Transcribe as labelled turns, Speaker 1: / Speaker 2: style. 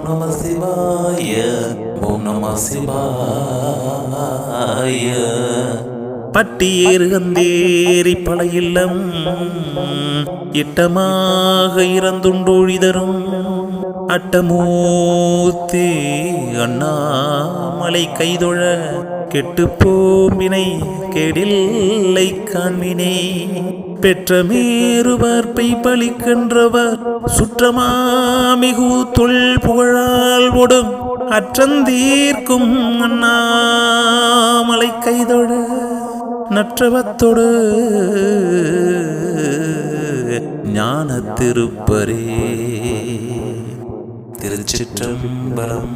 Speaker 1: शिवाय ॐ नमः शिवाय ஓம் நம பல இல்லம் இட்டமாக இறந்துண்டொழிதரும் அட்டமூத்தி அண்ணாமலை கைதொழ கெட்டு போம்பினை கேடில்லை காண்பினே பெற்ற மேருவர்ப்பை பலிக்கின்றவர் சுற்றமாமிகு தொல் புகழால் ஒடும் அற்றந்தீர்க்கும் அண்ணாமலை கைதொழ நற்றவத்தொடு ஞான திருப்பரே திருச்சிற்றம்பலம்.